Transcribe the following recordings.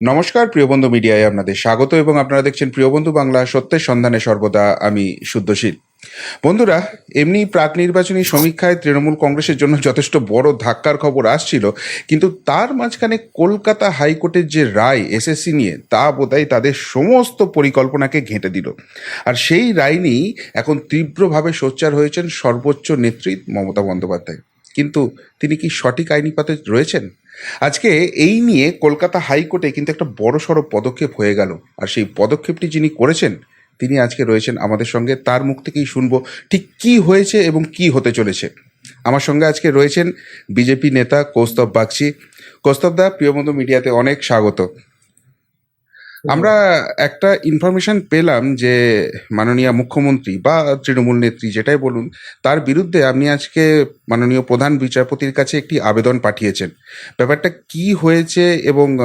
নমস্কার প্রিয়বন্ধু মিডিয়ায় আপনাদের স্বাগত এবং আপনারা দেখছেন প্রিয়বন্ধু বাংলা সত্যের সন্ধানে সর্বদা। আমি শুদ্ধশীল। বন্ধুরা, এমনি প্রাক নির্বাচনী সমীক্ষায় তৃণমূল কংগ্রেসের জন্য যথেষ্ট বড় ধাক্কার খবর আসছিল, কিন্তু তার মাঝখানে কলকাতা হাইকোর্টের যে রায় এসএসসি নিয়ে, তা বোধহয় তাদের সমস্ত পরিকল্পনাকে ঘেঁটে দিল। আর সেই রায় নিয়েই এখন তীব্রভাবে সোচ্চার হয়েছেন সর্বোচ্চ নেত্রী মমতা বন্দ্যোপাধ্যায়। কিন্তু তিনি কি সঠিক আইনিপাতে রয়েছেন? আজকে এই নিয়ে কলকাতা হাইকোর্টে কিন্তু একটা বড় সড়ো পদক্ষেপ হয়ে গেল। আর সেই পদক্ষেপটি যিনি করেছেন, তিনি আজকে রয়েছেন আমাদের সঙ্গে। তার মুখ থেকেই শুনব ঠিক কি হয়েছে এবং কি হতে চলেছে। আমার সঙ্গে আজকে রয়েছেন বিজেপি নেতা কৌস্তব বাগচি। কৌস্তব দা, প্রিয়বন্ধু মিডিয়াতে অনেক স্বাগত। আমরা একটা ইনফরমেশন পেলাম যে মাননীয় মুখ্যমন্ত্রী বা তৃণমূল নেত্রী যেটাই বলুন তার বিরুদ্ধে আপনি আজকে মাননীয় প্রধান বিচারপতির কাছে একটি আবেদন পাঠিয়েছেন ব্যাপারটা কি হয়েছে এবং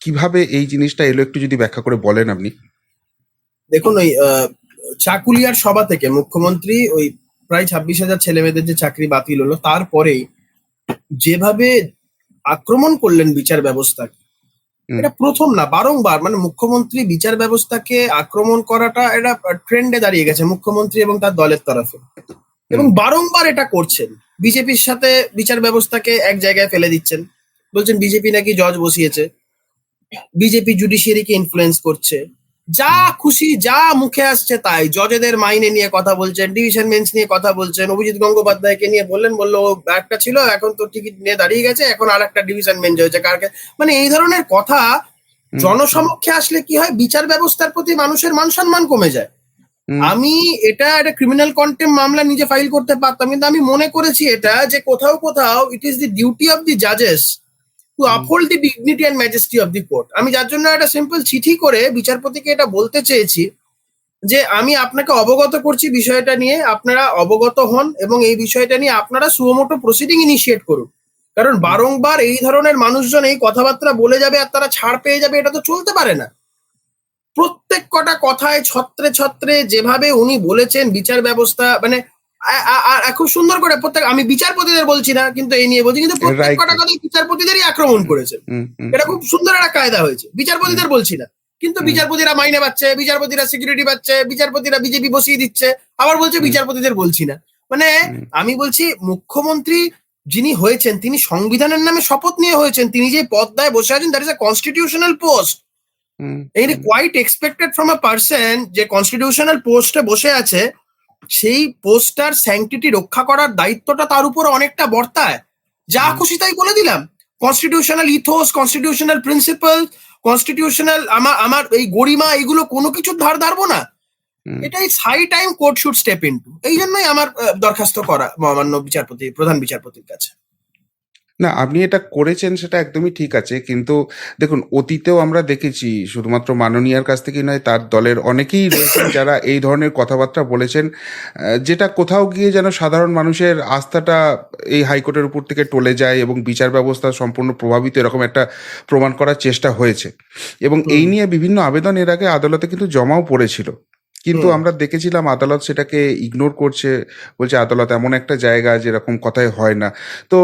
কীভাবে এই জিনিসটা এলো একটু যদি ব্যাখ্যা করে বলেন আপনি দেখুন ওই চাকুলিয়ার সভা থেকে মুখ্যমন্ত্রী ওই প্রায় ছাব্বিশ হাজার ছেলে মেয়েদের যে চাকরি বাতিল হলো তারপরেই যেভাবে আক্রমণ করলেন বিচার ব্যবস্থাকে। এটা প্রথম না বারংবার মানে মুখ্যমন্ত্রী বিচার ব্যবস্থাকে আক্রমণ করাটা এটা ট্রেন্ডে দাঁড়িয়ে গেছে মুখ্যমন্ত্রী এবং তার দলের তরফে। এবং বারংবার এটা করছেন। বিজেপির সাথে বিচার ব্যবস্থাকে এক জায়গায় ফেলে দিচ্ছেন। বলছেন বিজেপি নাকি জজ বসিয়েছে। বিজেপি জুডিশিয়ারিকে ইনফ্লুয়েন্স করছে। যা খুশি যা মুখে আসছে তাই। জজেদের মাইনে নিয়ে কথা বলছেন ডিভিশন বেঞ্চ নিয়ে কথা বলছেন অভিজিৎ গঙ্গোপাধ্যায়কে নিয়ে বললেন বলল একটা ছিল এখন তো টিকিট নিয়ে দাঁড়িয়ে গেছে এখন আর একটা ডিভিশন বেঞ্চ হয়েছে। কারকে মানে এই ধরনের কথা জনসমক্ষে আসলে কি হয় বিচার ব্যবস্থার প্রতি মানুষের মান সম্মান কমে যায়। আমি এটা একটা ক্রিমিনাল কন্টেম মামলা নিজে ফাইল করতে পারতাম কিন্তু আমি মনে করেছি এটা যে কোথাও কোথাও it is the duty of the জাজেস to uphold the dignity and majesty of the court আমি যার জন্য একটা সিম্পল চিঠি করে বিচারপতিকে এটা বলতে চেয়েছি যে আমি আপনাকে অবগত করছি বিষয়টা নিয়ে, আপনারা অবগত হন এবং এই বিষয়টা নিয়ে আপনারা সুমোটো প্রসিডিং ইনিশিয়েট করুন। কারণ বারংবার এই ধরনের মানুষজন এই কথাবার্তা বলে যাবে আর তারা ছাড় পেয়ে যাবে, এটা তো চলতে পারে না। প্রত্যেক কটা কথায় ছত্রে ছত্রে যেভাবে উনি বলেছেন বিচার ব্যবস্থা মানে খুব সুন্দর করে প্রত্যেক আমি বিচারপতিদের বলছি না কিন্তু এই নিয়ে বলছি কিন্তু প্রত্যেক কটা কথায় বিচারপতিদেরই আক্রমণ হুম, এটা খুব সুন্দর একটা কায়দা হয়েছে। বিচারপতিদের বলছি না কিন্তু বিচারপতিরা মাইনে পাচ্ছে বিচারপতিরা সিকিউরিটি পাচ্ছে বিচারপতিরা বিজেপি বসিয়ে দিচ্ছে আবার বলছে বিচারপতিদের বলছি না। মানে আমি বলছি মুখ্যমন্ত্রী যিনি হয়েছেন তিনি সংবিধানের নামে শপথ নিয়ে হয়েছেন তিনি যে পদ্মায় বসে আছেন that is a constitutional post এটা quite expected from a person যে কনস্টিটিউশনাল পোস্টে বসে আছে সেই পোস্টার স্যাংটিটি রক্ষা করার দায়িত্বটা তার উপর অনেকটা বর্তায়। যা খুশি তাই বলে দিলাম। Constitutional ethos constitutional principle constitutional আমার আমার এই গরিমা এগুলো কোনো কিছুর ধার ধারবো না। এটাই high time court should step into এই জন্যই আমার দরখাস্ত করা মহামান্য বিচারপতি প্রধান বিচারপতির কাছে। না আপনি এটা করেছেন সেটা একদমই ঠিক আছে কিন্তু দেখুন অতীতেও আমরা দেখেছি শুধুমাত্র মাননীয়ার কাছ থেকেই নয় তার দলের অনেকেই রয়েছেন যারা এই ধরনের কথাবার্তা বলেছেন যেটা কোথাও গিয়ে যেন সাধারণ মানুষের আস্থাটা এই হাইকোর্টের উপর থেকে টলে যায় এবং বিচার ব্যবস্থা সম্পূর্ণ প্রভাবিত এরকম একটা প্রমাণ করার চেষ্টা হয়েছে। এবং এই নিয়ে বিভিন্ন আবেদন এর আগে আদালতে কিন্তু জমাও পড়েছিল। কিন্তু আমরা দেখেছিলাম আদালত সেটাকে ইগনোর করছে বলছে আদালত এমন একটা জায়গা যেরকম কথাই হয় না। তো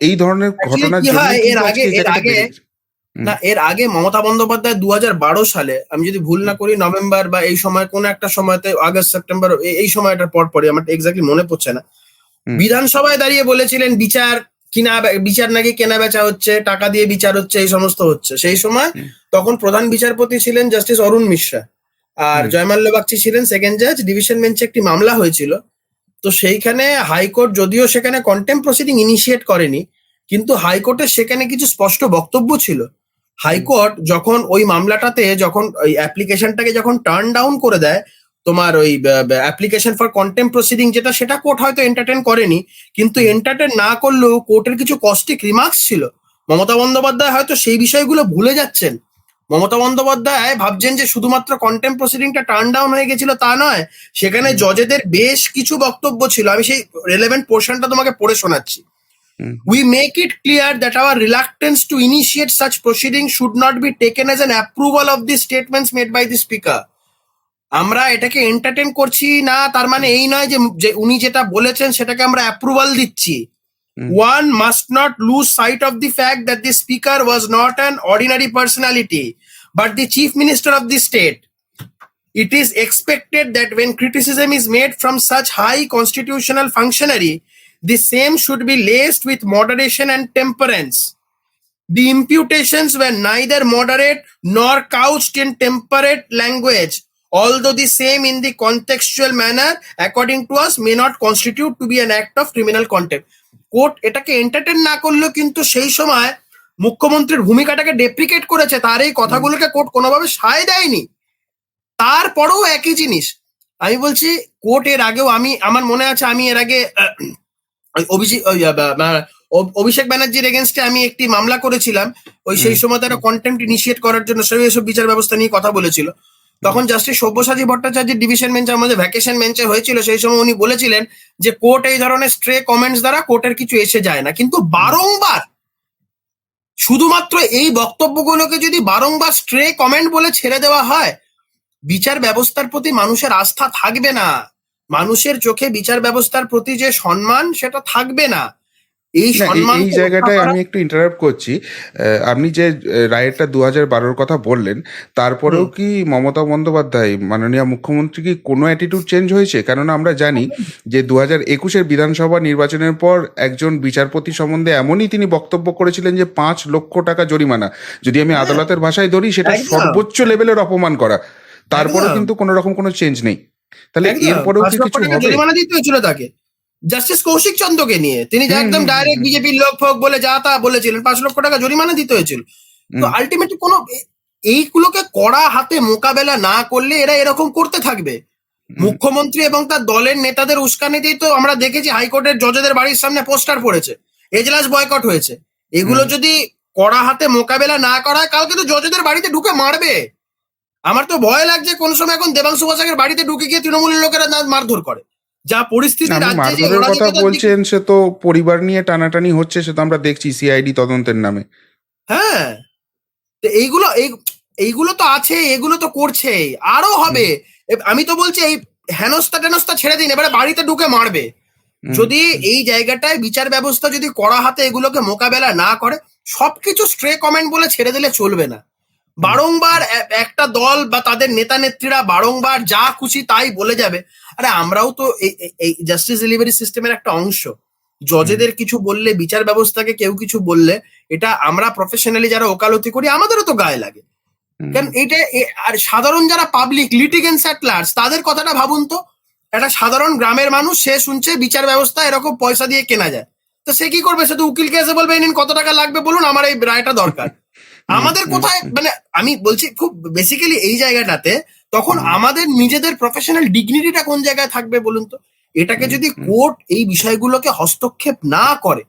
এই ধরনের হয়, এর আগে- এর আগে- না এর আগে মমতা বন্দ্যোপাধ্যায় দু বারো সালে আমি যদি ভুল না করি নভেম্বর বা এই সময় কোন একটা সময়তে আগস্ট সেপ্টেম্বর এই সময়টার পর পরই আমার এক্স্যাক্টলি মনে পড়ছে না। বিধানসভায় দাঁড়িয়ে বলেছিলেন বিচার কিনা বিচার নাকি কেনা বেচা হচ্ছে টাকা দিয়ে বিচার হচ্ছে এই সমস্ত হচ্ছে। সেই সময় তখন প্রধান বিচারপতি ছিলেন জাস্টিস অরুণ মিশ্রা আর। জয়মাল্য বাগচি ছিলেন সেকেন্ড জাজ ডিভিশন বেঞ্চে একটি মামলা হয়েছিল। তো সেইখানে হাইকোর্ট যদিও সেখানে কন্টেম প্রসিডিং ইনিশিয়েট করেনি কিন্তু হাইকোর্টের সেখানে কিছু স্পষ্ট বক্তব্য ছিল। হাইকোর্ট যখন ওই মামলাটাতে যখন ওই অ্যাপ্লিকেশনটাকে যখন টার্ন ডাউন করে দেয় তোমার ওই অ্যাপ্লিকেশন ফর কন্টেম প্রসিডিং যেটা সেটা কোর্ট হয়তো এন্টারটেন করেনি কিন্তু এন্টারটেন না করলেও কোর্টের কিছু কস্টিক রিমার্কস ছিল। মমতা বন্দ্যোপাধ্যায় হয়তো সেই বিষয়গুলো ভুলে যাচ্ছেন। মমতা বন্দ্যোপাধ্যায় ভাবছেন যে শুধুমাত্র কন্টেম প্রসিডিংটা টার্ন ডাউন হয়ে গেছিল তা নয় সেখানে জজেদের বেশ কিছু বক্তব্য ছিল আমি সেই রেলেভেন্ট পোর্শনটা তোমাকে পড়ে শোনাচ্ছি। We make it clear that our reluctance to initiate such proceedings should not be taken as an approval of the statements made by the speaker. আমরা এটাকে এন্টারটেন করছি না তার মানে এই নয় যে উনি যেটা বলেছেন সেটাকে আমরা অ্যাপ্রুভাল দিচ্ছি Hmm. one must not lose sight of the fact that the speaker was not an ordinary personality, but the chief minister of the state. It is expected that when criticism is made from such high constitutional functionary, the same should be laced with moderation and temperance. The imputations were neither moderate nor couched in temperate language, although the same in the contextual manner, according to us, may not constitute to be an act of criminal contempt. Court এটাকে entertain না করলেও কিন্তু সেই সময় মুখ্যমন্ত্রীর ভূমিকাটাকে ডেপ্রিকেট করেছে। তার এই কথাগুলোকে কোর্ট কোনোভাবে সায় দেয়নি। তারপরেও একই জিনিস। আমি বলছি কোর্ট এর আগেও আমি আমার মনে আছে আমি এর আগে অভিষেক অভিষেক ব্যানার্জির এগেনস্টে আমি একটি মামলা করেছিলাম। ওই সেই সময় তারা কন্টেন্ট ইনিশিয়েট করার জন্য সেই এসব বিচার ব্যবস্থা নিয়ে কথা বলেছিল। তখন জাস্টিস সব্যসাচী ভট্টাচার্যের ডিভিশন বেঞ্চে আমাদের ভ্যাকেশন বেঞ্চে হয়েছিল, সেই সময় উনি বলেছিলেন যে কোর্ট এই ধরনের স্ট্রে কমেন্টস দ্বারা কোর্টের কিছু এসে যায় না। কিন্তু বারংবার শুধুমাত্র এই বক্তব্যগুলোকে যদি বারংবার স্ট্রে কমেন্ট বলে ছেড়ে দেওয়া হয়, বিচার ব্যবস্থার প্রতি মানুষের আস্থা থাকবে না। মানুষের চোখে বিচার ব্যবস্থার প্রতি যে সম্মান, সেটা থাকবে না। এই এই- জায়গাটায় আমি একটু ইন্টারাপ্ট করছি। আপনি যে রায়েরটা দু হাজার বারোর কথা বললেন তারপরেও কি মমতা বন্দ্যোপাধ্যায় মাননীয় মুখ্যমন্ত্রী কি কোনো অ্যাটিটিউড চেঞ্জ হয়েছে? কেননা আমরা জানি যে দু হাজার একুশের বিধানসভা নির্বাচনের পর একজন বিচারপতি সম্বন্ধে এমনই তিনি বক্তব্য করেছিলেন যে পাঁচ লক্ষ টাকা জরিমানা। যদি আমি আদালতের ভাষায় ধরি সেটা সর্বোচ্চ লেভেলের অপমান করা। তারপরেও কিন্তু কোনো রকম কোনো চেঞ্জ নেই। তাহলে এরপরেও কি কিছু হবে? জরিমানা দিতে হয়েছিল তাকে। জাস্টিস কৌশিক চন্দ্রকে নিয়ে। তিনি যে একদম ডাইরেক্ট বিজেপির লোক ফোক বলে যা তা বলেছিলেন পাঁচ লক্ষ টাকা জরিমানা দিতে হয়েছিল। তো। আলটিমেটলি কোনো এইগুলোকে কড়া হাতে মোকাবেলা না করলে এরা এরকম করতে থাকবে। মুখ্যমন্ত্রী এবং তার দলের নেতাদের উস্কানিতেই তো আমরা দেখেছি হাইকোর্টের জজেদের বাড়ির সামনে পোস্টার পড়েছে এজলাস বয়কট হয়েছে। এগুলো যদি কড়া হাতে মোকাবেলা না করা হয় কালকে তো জজেদের বাড়িতে ঢুকে মারবে। আমার তো ভয় লাগছে কোন সময় এখন দেবাংশু বসাকের বাড়িতে ঢুকে গিয়ে তৃণমূলের লোকেরা মারধর করে। যা পরিস্থিতি রাজ্যে মারধরের কথা বলছেন সে তো পরিবার নিয়ে টানাটানি হচ্ছে সে তো আমরা দেখছি সিআইডি তদন্তের নামে। হ্যাঁ। তো এইগুলো এই এইগুলো তো আছে এগুলো তো করছে আরও হবে। আমি তো বলছি এই হেনস্তা টেনস্তা ছেড়ে দিন এবারে বাড়িতে ঢুকে মারবে। যদি এই জায়গাটায় বিচার ব্যবস্থা যদি কড়া হাতে এগুলোকে মোকাবেলা না করে সবকিছু স্ট্রে কমেন্ট বলে ছেড়ে দিলে চলবে না। বারংবার একটা দল বা তাদের নেতা নেত্রীরা বারংবার যা খুশি তাই বলে যাবে। আরে আমরাও তো এই- জাস্টিস ডেলিভারি সিস্টেমের একটা অংশ। জজেদের কিছু বললে বিচার ব্যবস্থাকে কেউ কিছু বললে এটা আমরা প্রফেশনালি যারা ওকালতি করি আমাদেরও তো গায়ে লাগে। কারণ এটা আর সাধারণ যারা পাবলিক লিটিগেন্স অ্যাট লার্জ তাদের কথাটা ভাবুন তো। একটা সাধারণ গ্রামের মানুষ সে শুনছে বিচার ব্যবস্থা এরকম পয়সা দিয়ে কেনা যায়। তো সে কি করবে? সে তো উকিলকে এসে বলবে "এই নিন কত টাকা লাগবে? বলুন আমার এই রায়টা দরকার। আমাদের কোথায় মানে আমি বলছি খুব বেসিক্যালি এই জায়গাটাতে তখন আমাদের নিজেদের প্রফেশনাল ডিগনিটিটা কোন জায়গায় থাকবে বলুন তো? এটাকে যদি কোর্ট এই বিষয়গুলোকে হস্তক্ষেপ না করে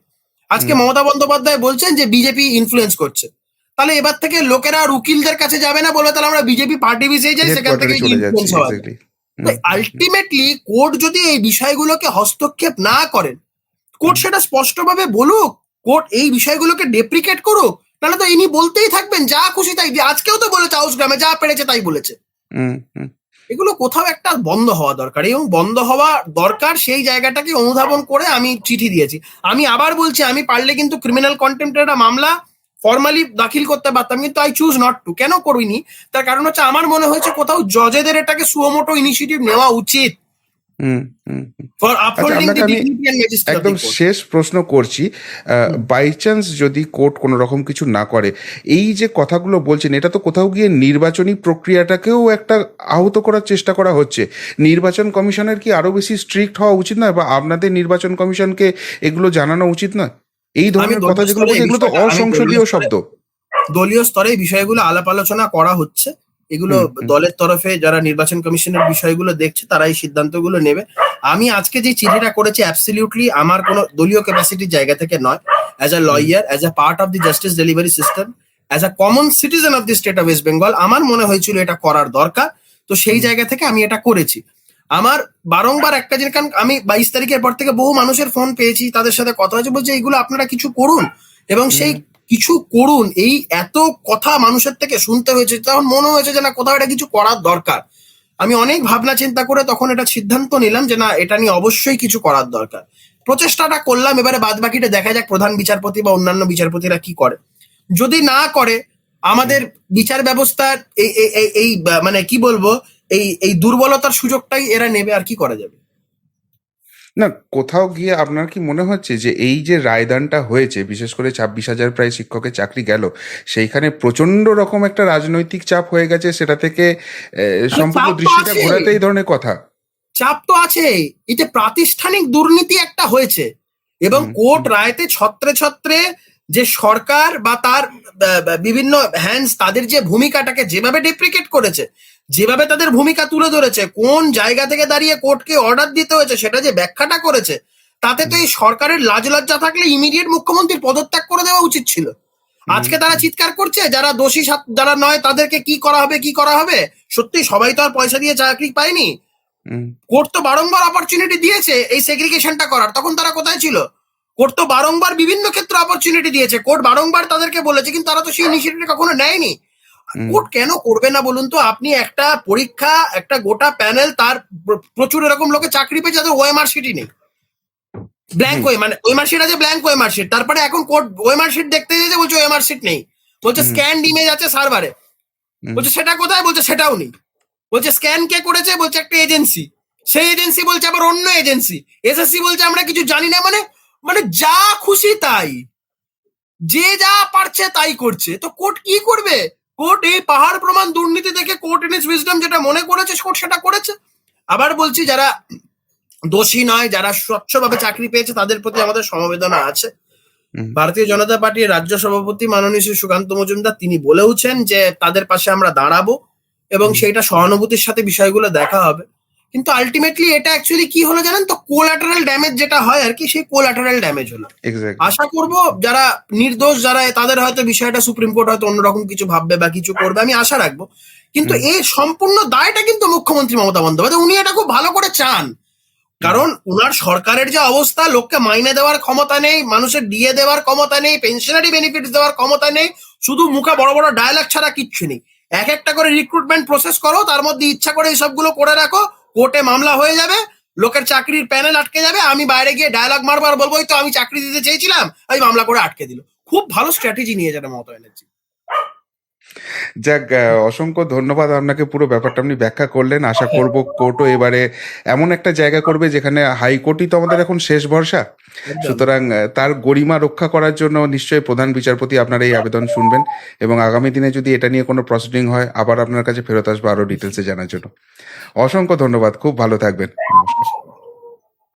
আজকে মমতা বন্দ্যোপাধ্যায় বলছেন যে বিজেপি ইনফ্লুয়েন্স করছে। তাহলে এবার থেকে লোকেরা আর উকিলদের কাছে যাবে না বলবে তাহলে আমরা বিজেপি পার্টি বিষয়ে যাই সেখান থেকে ইনফ্লুয়েন্স। এক্স্যাক্টলি আলটিমেটলি কোর্ট যদি এই বিষয়গুলোকে হস্তক্ষেপ না করেন কোর্ট সেটা স্পষ্টভাবে বলুক কোর্ট এই বিষয়গুলোকে ডেপ্রিকেট করুক তাহলে তো ইনি বলতেই থাকবেন যা খুশি তাই আজকেও তো বলেছে হাউস গ্রামে যা পেরেছে তাই বলেছে। এগুলো কোথাও একটা বন্ধ হওয়া দরকার এবং বন্ধ হওয়া দরকার সেই জায়গাটাকে অনুধাবন করে আমি চিঠি দিয়েছি। আমি আবার বলছি, আমি পারলে কিন্তু ক্রিমিনাল কন্টেম্পের একটা মামলা ফর্মালি দাখিল করতে পারতাম, কিন্তু আই চুজ নট টু কেন করিনি? তার কারণ হচ্ছে আমার মনে হয়েছে কোথাও জজেদের এটাকে সুমোটো ইনিশিয়েটিভ নেওয়া উচিত। একদম শেষ প্রশ্ন করছি। বাই চান্স যদি কোর্ট কোনো রকম কিছু না করে এই যে কথাগুলো বলছেন এটা তো কোথাও গিয়ে নির্বাচনী প্রক্রিয়াটাকেও একটা আহত করার চেষ্টা করা হচ্ছে। নির্বাচন কমিশনের কি আরও বেশি স্ট্রিক্ট হওয়া উচিত নয় বা আপনাদের নির্বাচন কমিশনকে এগুলো জানানো উচিত নয়? এই ধরনের কথা যেগুলো এগুলো তো অসংসদীয় শব্দ। দলীয় স্তরে এই বিষয়গুলো আলাপ আলোচনা করা হচ্ছে। এগুলো। দলের তরফে যারা নির্বাচন কমিশনের বিষয়গুলো দেখছে তারা এই সিদ্ধান্তগুলো নেবে। আমি আজকে যে চিঠিটা করেছি অ্যাবসলিউটলি আমার কোনো দলীয় ক্যাপাসিটির জায়গা থেকে নয়। As a lawyer as a part of the justice delivery system as a common citizen of the state of West Bengal আমার মনে হয়েছিল এটা করার দরকার। তো সেই জায়গা থেকে আমি এটা করেছি। আমার বারংবার একটা জিনিস কারণ আমি বাইশ তারিখের পর থেকে বহু মানুষের ফোন পেয়েছি তাদের সাথে কথা হয়েছে বলছে এইগুলো আপনারা কিছু করুন। এবং সেই কিছু করুন, এই এত কথা মানুষের থেকে শুনতে হয়েছে, তখন মনে হয়েছে যে না, কোথাও এটা কিছু করার দরকার। আমি অনেক ভাবনা চিন্তা করে তখন এটা সিদ্ধান্ত নিলাম যে না, এটা নিয়ে অবশ্যই কিছু করার দরকার। প্রচেষ্টাটা করলাম, এবারে বাদ বাকিটা দেখা যাক প্রধান বিচারপতি বা অন্যান্য বিচারপতিরা কি করে। যদি না করে, আমাদের বিচার ব্যবস্থার এই মানে কি বলব, এই এই দুর্বলতার সুযোগটাই এরা নেবে, আর কি করা যাবে? না কোথাও গিয়ে আপনার কি মনে হচ্ছে যে এই যে রায়দানটা হয়েছে বিশেষ করে ছাব্বিশ হাজার প্রায় শিক্ষকের চাকরি গেল সেইখানে প্রচণ্ড রকম একটা রাজনৈতিক চাপ হয়ে গেছে সেটা থেকে সম্পূর্ণ দৃষ্টিটা ঘোরাতে এই ধরনের কথা? চাপ তো আছে এতে প্রাতিষ্ঠানিক দুর্নীতি একটা হয়েছে। এবং কোর্ট রায়তে ছত্রে ছত্রে যে সরকার বা তার বিভিন্ন হ্যান্ডস তাদের যে ভূমিকাটাকে যেভাবে ডেপ্রিকেট করেছে যেভাবে তাদের ভূমিকা তুলে ধরেছে কোন জায়গা থেকে দাঁড়িয়ে কোর্টকে অর্ডার দিতে হয়েছে সেটা যে ব্যাখ্যাটা করেছে তাতে তো এই সরকারের লাজ লজ্জা থাকলে ইমিডিয়েট মুখ্যমন্ত্রীর পদত্যাগ করে দেওয়া উচিত ছিল। আজকে তারা চিৎকার করছে যারা দোষী যারা নয় তাদেরকে কি করা হবে কি করা হবে? সত্যি সবাই তো আর পয়সা দিয়ে চাকরি পায়নি। কোর্ট তো বারংবার অপরচুনিটি দিয়েছে এই সেগ্রিগেশনটা করার তখন তারা কোথায় ছিল? কোর্ট তো বারংবার বিভিন্ন ক্ষেত্রে অপরচুনিটি দিয়েছে। কোর্ট বারংবার তাদেরকে বলেছে কিন্তু তারা তো সেই ইনিশিয়েটিভ কখনো নেয়নি। কোর্ট কেন করবে না বলুন তো? আপনি একটা পরীক্ষা একটা গোটা প্যানেল তার প্রচুর এরকম লোকে চাকরি পেয়েছে যাদের ওএমআর শিটই নেই। ব্ল্যাঙ্ক ওয়ে মানে ওএমআর শিট আছে ব্ল্যাঙ্ক ওএমআর শিট তারপরে এখন কোর্ট ওএমআর শিট দেখতে যেতে বলছে ওএমআর শিট নেই। বলছে স্ক্যান ইমেজ আছে সার্ভারে। বলছে সেটা কোথায়? বলছে সেটাও নেই। বলছে স্ক্যান কে করেছে? বলছে একটা এজেন্সি সেই এজেন্সি বলছে আবার অন্য এজেন্সি এসএসসি বলছে আমরা কিছু জানি না মানে মানে যা খুশি তাই। যে যা পারছে তাই করছে। তো কোর্ট কি করবে? কোর্ট এই পাহাড় প্রমাণ দুর্নীতি দেখে কোর্ট ইন ইস উইজডম যেটা মনে করেছে কোর্ট সেটা করেছে। আবার বলছি যারা দোষী নয় যারা স্বচ্ছভাবে চাকরি পেয়েছে তাদের প্রতি আমাদের সমবেদনা আছে। ভারতীয় জনতা পার্টির রাজ্য সভাপতি মাননীয় শ্রী সুকান্ত মজুমদার তিনি বলেওছেন যে তাদের পাশে আমরা দাঁড়াবো এবং। সেইটা সহানুভূতির সাথে বিষয়গুলো দেখা হবে। কিন্তু আলটিমেটলি এটা অ্যাকচুয়ালি কি হলো জানেন তো? কোলাটারাল ড্যামেজ যেটা হয় আর কি সেই কোলাটারাল ড্যামেজ হলো। আশা করব যারা নির্দোষ যারা তাদের হয়তো বিষয়টা সুপ্রিম কোর্ট হয়তো অন্যরকম কিছু ভাববে বা কিছু করবে আমি আশা রাখব। কিন্তু। এই সম্পূর্ণ দায়টা কিন্তু মুখ্যমন্ত্রী মমতা বন্দ্যোপাধ্যায় উনি এটা খুব ভালো করে চান। কারণ উনার সরকারের যে অবস্থা লোককে মাইনে দেওয়ার ক্ষমতা নেই মানুষের ডিএ দেওয়ার ক্ষমতা নেই পেনশনারি বেনিফিট দেওয়ার ক্ষমতা নেই শুধু মুখে বড় বড় ডায়লগ ছাড়া কিচ্ছু নেই। এক একটা করে রিক্রুটমেন্ট প্রসেস করো তার মধ্যে ইচ্ছা করে এই সবগুলো করে রাখো কোর্টে মামলা হয়ে যাবে, লোকের চাকরির প্যানেল আটকে যাবে, আমি বাইরে গিয়ে ডায়লগ মারবো আর বলব তো আমি চাকরি দিতে চেয়েছিলাম আমি মামলা করে আটকে দিল। খুব ভালো স্ট্র্যাটেজি নিয়ে যাবে মমতা ব্যানার্জি। যাক অসংখ্য ধন্যবাদ আপনাকে পুরো ব্যাপারটা আপনি ব্যাখ্যা করলেন। আশা করব কোর্টও এবারে এমন একটা জায়গা করবে যেখানে হাইকোর্টই তো আমাদের এখন শেষ ভরসা। সুতরাং তার গরিমা রক্ষা করার জন্য নিশ্চয়ই প্রধান বিচারপতি আপনার এই আবেদন শুনবেন এবং আগামী দিনে যদি এটা নিয়ে কোনো প্রসিডিং হয় আবার আপনার কাছে ফেরত আসব আরও ডিটেলসে জানার জন্য। অসংখ্য ধন্যবাদ খুব ভালো থাকবেন। নমস্কার।